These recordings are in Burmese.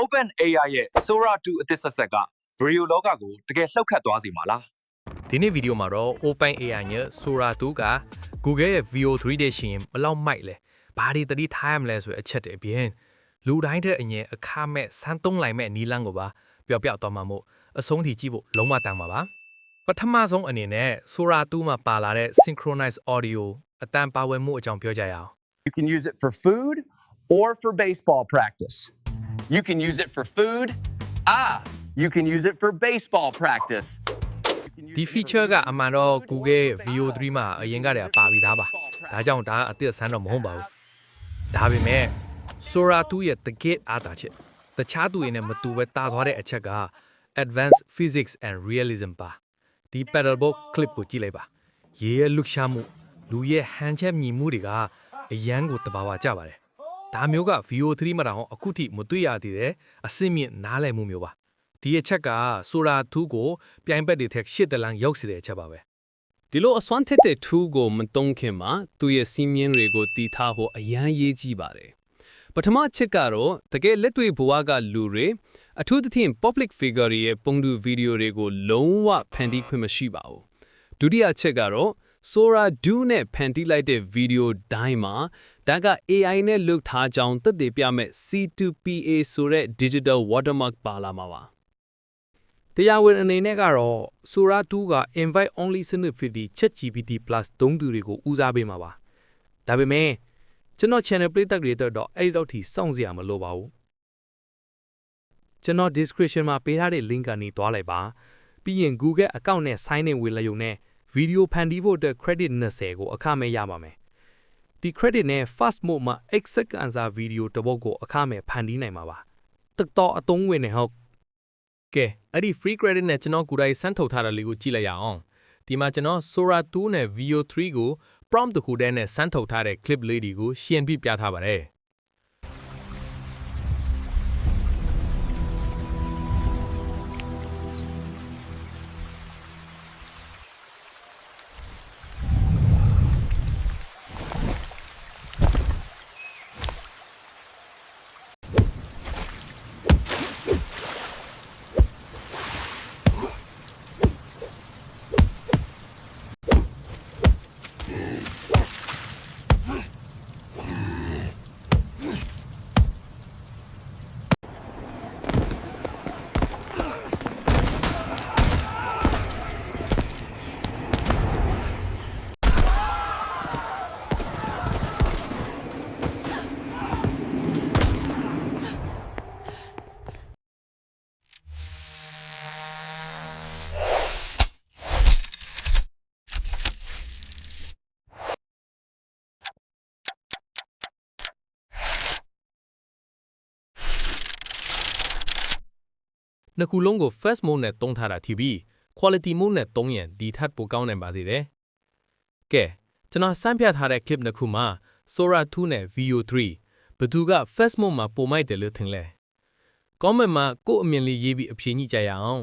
Open AI ရဲ့ Sora 2အသစ်ဆက်ဆက်ကဗီဒီယိုလောကကိုတကယ်လှုပ်ခတ်သွားစေမှာလားဒီနေ့ဗီဒီယိုမှာတော့ OpenAI ရဲ့ Sora 2က Google ရဲ့ VO3 တဲ့ရှင်ရင်ဘယ်လောက်မိုက်လဲဘာတွေတတိထားရမလဲဆိုတဲ့အချက်တွေအပြင်လူတိုင်းတဲ့အငယ်အခမဲ့စမ်းသုံးလိုက်မဲ့နီလန်းကိုပါပျော်ပျောက်သွားမှာမို့အဆုံးထိကြည့်ဖို့လုံးဝတန်ပါပါပထမဆုံးအနေနဲ့ Sora 2မှာပါလာတဲ့ synchronized audio အတန်ပါဝင်မှုအကြောင်းပြောကြရအောင် You can use it for food or for baseball practice. You can use it for food. Ah, you can use it for baseball practice. You can use ဒီ it for feature ကအမှန်တော့ food or Google ရဲ့ for VO3 မှာ Ah, အ you ရင် can ကတ use ည်း it က for ပါပြီးသားပါ baseball ဒါကြောင့် practice. ဒါအသစ်ဆန်းတော့မဟုတ်ပါဘူးဒါပေမဲ့ Sora 2ရဲ့တကယ့်အားသာချက်တခြားသူတွေနဲ့မတူပဲတာသွားတဲ့အချက်က Advanced Physics and Realism ပါဒီ paddleboard clip ကိုကြည့်လိုက်ပါရေရဲ့လှုပ်ရှားမှုလူရဲ့ဟန်ချက်မြည်မှုတွေကအရန်ကိုတဘာဝကြပါတယ် ဒါမျိုးက VO3 မှာတောင်အခုထိမတွေ့ရသေးတဲ့အစင့်မြင့်နားလည်မှုမျိုးပါဒီအချက်က Sora 2ကိုပြိုင်ဘက်တွေထက်ရှစ်တလန်းရောက်စေတဲ့အချက်ပါပဲဒီလိုအစွမ်းထက်တဲ့ tool ကိုမသုံးခင်မှာသူ့ရဲ့စီးမြင်တွေကိုတည်ထားဖို့အရန်ရေးကြည့်ပါတယ်ပထမအချက်ကတော့တကယ်လက်တွေ့ဘဝကလူတွေအထူးသဖြင့် public figure တွေရဲ့ပုံတူဗီဒီယိုတွေကိုလုံးဝဖန်တီးခွင့်မရှိပါဘူးဒုတိယအချက်ကတော့ Sora Do နဲ့ဖန်တီးလိုက်တဲ့ဗီဒီယိုတိုင်းမှာဒါက AI နဲ့လုပ်ထားကြောင်းသက်သေပြမဲ့ C2PA ဆိုတဲ့ digital watermark ပါလာမှာပါတရားဝင်အနေနဲ့ကတော့ Sora 2က invite only စနစ်ဖြစ်ပြီး ChatGPT+ သုံးသူတွေကိုဦးစားပေးမှာပါ။ဒါပေမဲ့ကျွန်တော် channel ပရိသတ်တွေအတွက်တော့အဲ့ဒီတော့ထိစောင့်စရာမလိုပါဘူး။ကျွန်တော် description မှာပေးထားတဲ့ link ကနေသွားလိုက်ပါ။ပြီးရင် Google account နဲ့ sign in ဝင်လျုံနဲ့ video ဖန်တီးဖို့အတွက် credit 20ကိုအခမဲ့ရပါမယ်။ဒီ credit နဲ့ fast mode မှာ exact answer video တစ်ပုဒ်ကိုအခမဲ့ဖန်တီးနိုင်မှာပါ။တက်တော့အသုံးဝင်နေဟုတ်ကဲအဲ့ဒီ free credit နဲ့ကျွန်တော်ကိုယ်တိုင်စမ်းထုတ်ထားတဲ့လေးကိုကြည့်လိုက်ရအောင်ဒီမှာကျွန်တော် Sora 2နဲ့ VO3 ကို prompt တစ်ခုတည်းနဲ့စမ်းထုတ်ထားတဲ့ clip လေးတွေကိုရှင်းပြပြထားပါတယ် နှစ်ခုလုံးကို first mode နဲ့တုံးထားတာထီပြီး quality mode နဲ့တုံးရင်ဒီထက်ပိုကောင်းနိုင်ပါသေးတယ်ကဲကျွန်တော်စမ်းပြထားတဲ့ clip နှစ်ခုမှာ Sora 2နဲ့ VO3 ဘယ်သူက first mode မှာပိုမိုက်တယ်လို့ထင်လဲ comment မှာကိုယ့်အမြင်လေးရေးပြီးအဖြေညှိကြရအောင်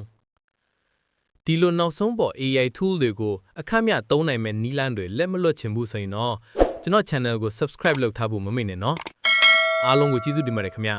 ဒီလိုနောက်ဆုံးပေါ် AI tool တွေကိုအခက်မြသုံးနိုင်မဲ့နီးလန်းတွေလက်မလွတ်ချင်ဘူးဆိုရင်တော့ကျွန်တော် channel ကို subscribe လုပ်ထားဖို့မမေ့နဲ့နော်အားလုံးကိုကျေးဇူးတင်ပါတယ်ခင်ဗျာ